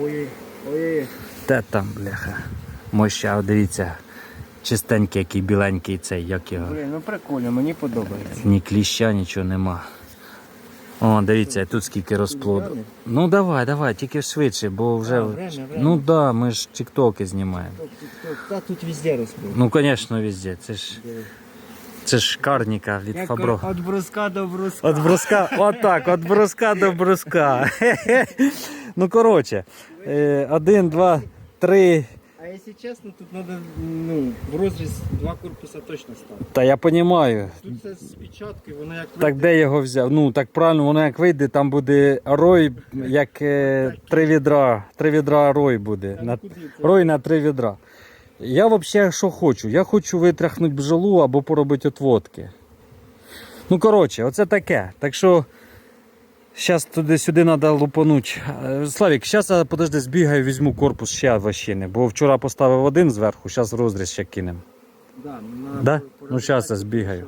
Ой, ой, Те там, бляха. Моща, дивіться. Чистенький, який біленький цей, як його. блін, ну прикольно, мені подобається. Ні кліща, нічого нема. О, дивіться, тут скільки розплоду. Ну давай, давай, тільки швидше, бо вже. А, время, время. Ну да, ми ж тіктоки знімаємо. Та тут везде розплод. Ну, звісно, везде. Це ж це ж карніка від Як Фабро. От бруска до бруска. От бруска, отак, от бруска до бруска. Ну, коротше, е, один, два, три. А якщо чесно, тут треба ну, в розріз два корпуса точно ставити. Та я розумію. Тут це з печатки, воно як Так де його взяв? Ну так правильно, воно як вийде, там буде рой, як е, три відра. Три відра рой буде. На, рой на три відра. Я взагалі що хочу? Я хочу витряхнути бджолу або поробити отводки. Ну, коротше, оце таке. Так що зараз туди-сюди треба лупанути. Е, Славік, зараз подожди, збігаю, візьму корпус ще ващини, бо вчора поставив один зверху, зараз розріз ще кинемо. Да, Да? Ну зараз я збігаю.